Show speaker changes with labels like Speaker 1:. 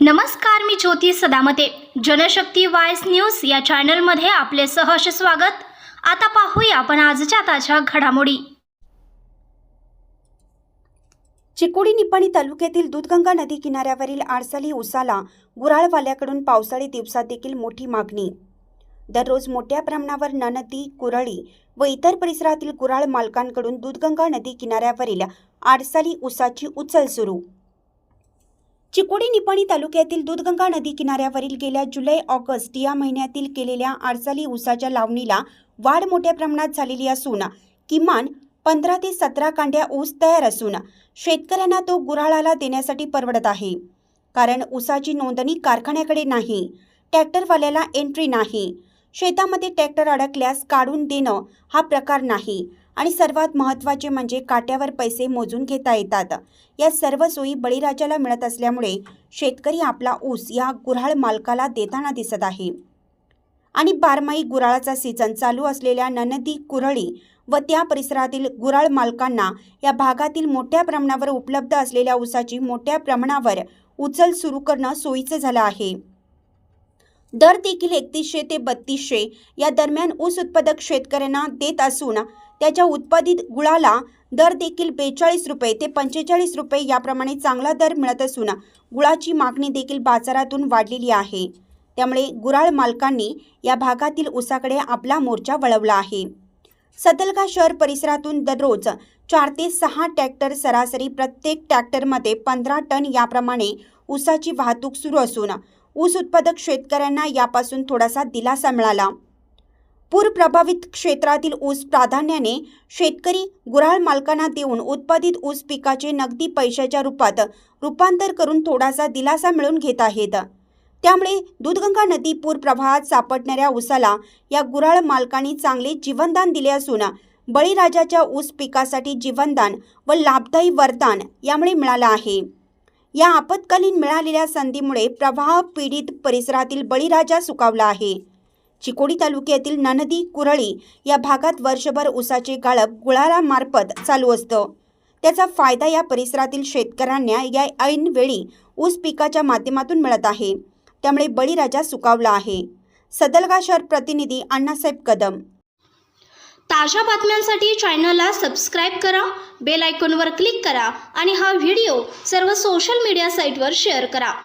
Speaker 1: नमस्कार मी ज्योती सदामते. जनशक्ती वायस न्यूज या चॅनलमध्ये आपले सहर्ष स्वागत. आता पाहूया आपण आजच्या ताज्या घडामोडी.
Speaker 2: चिकोडी निपाणी तालुक्यातील दूधगंगा नदी किनाऱ्यावरील आडसाली उसाला गुराळवाल्याकडून पावसाळी दिवसात देखील मोठी मागणी. दररोज मोठ्या प्रमाणावर ननदी कुरळी व इतर परिसरातील गुराळ मालकांकडून दूधगंगा नदी किनाऱ्यावरील आडसाली उसाची उचल सुरू चिकोडी निपाणी तालुक्यातील दूधगंगा नदी किनाऱ्यावरील गेल्या जुलै ऑगस्ट या महिन्यातील केलेल्या आडसाली उसाच्या लावणीला वाढ मोठ्या प्रमाणात झालेली असून किमान पंधरा ते सतरा कांड्या ऊस तयार असून शेतकऱ्यांना तो गुऱ्हाळाला देण्यासाठी परवडत आहे. कारण ऊसाची नोंदणी कारखान्याकडे नाही ट्रॅक्टरवाल्याला एंट्री नाही. शेतामध्ये ट्रॅक्टर अडकल्यास काढून देणं हा प्रकार नाही. आणि सर्वात महत्त्वाचे म्हणजे काट्यावर पैसे मोजून घेता येतात. या सर्व सोयी बळीराजाला मिळत असल्यामुळे शेतकरी आपला ऊस या गुऱ्हाळ मालकाला देताना दिसत आहे. आणि बारमाही गुराळाचा सीझन चालू असलेल्या ननदी कुरळी व त्या परिसरातील गुराळ मालकांना या भागातील मोठ्या प्रमाणावर उपलब्ध असलेल्या ऊसाची मोठ्या प्रमाणावर उचल सुरू करणं सोयीचं झालं आहे. दर देखील एकतीसशे ते बत्तीसशे या दरम्यान ऊस उत्पादक शेतकऱ्यांना देत असून त्याच्या उत्पादित गुळाला दर देखील बेचाळीस रुपये ते पंचेचाळीस रुपये याप्रमाणे चांगला दर मिळत असून गुळाची मागणी देखील बाजारातून वाढलेली आहे. त्यामुळे गुराळ मालकांनी या भागातील ऊसाकडे आपला मोर्चा वळवला आहे. सतलगा शहर परिसरातून दररोज चार ते सहा ट्रॅक्टर सरासरी प्रत्येक ट्रॅक्टरमध्ये पंधरा टन याप्रमाणे ऊसाची वाहतूक सुरू असून ऊस उत्पादक शेतकऱ्यांना यापासून थोडासा दिलासा मिळाला. पूर प्रभावित क्षेत्रातील ऊस प्राधान्याने शेतकरी गुऱ्हाळ मालकांना देऊन उत्पादित ऊस पिकाचे नगदी पैशाच्या रूपात रूपांतर करून थोडासा दिलासा मिळवून घेत आहेत. त्यामुळे दूधगंगा नदी पूर प्रवाहात सापडणाऱ्या ऊसाला या गुऱ्हाळ मालकांनी चांगले जीवनदान दिले असून बळीराजाच्या ऊस पिकासाठी जीवनदान व लाभदायी वरदान यामुळे मिळालं आहे. या आपत्कालीन मिळालेल्या संधीमुळे प्रवाह पीडित परिसरातील बळीराजा सुकावला आहे. चिकोडी तालुक्यातील ननदी कुरळी या भागात वर्षभर ऊसाचे गाळप गुळारामार्फत चालू असतं. त्याचा फायदा या परिसरातील शेतकऱ्यांना या ऐनवेळी ऊस पिकाच्या माध्यमातून मिळत आहे. त्यामुळे बळीराजा सुकावला आहे. सदलगा शहर प्रतिनिधी अण्णासाहेब कदम.
Speaker 1: ताज्या बातम्यांसाठी चॅनलला सबस्क्राईब करा बेल आयकॉनवर क्लिक करा आणि हा व्हिडिओ सर्व सोशल मीडिया साईटवर शेअर करा.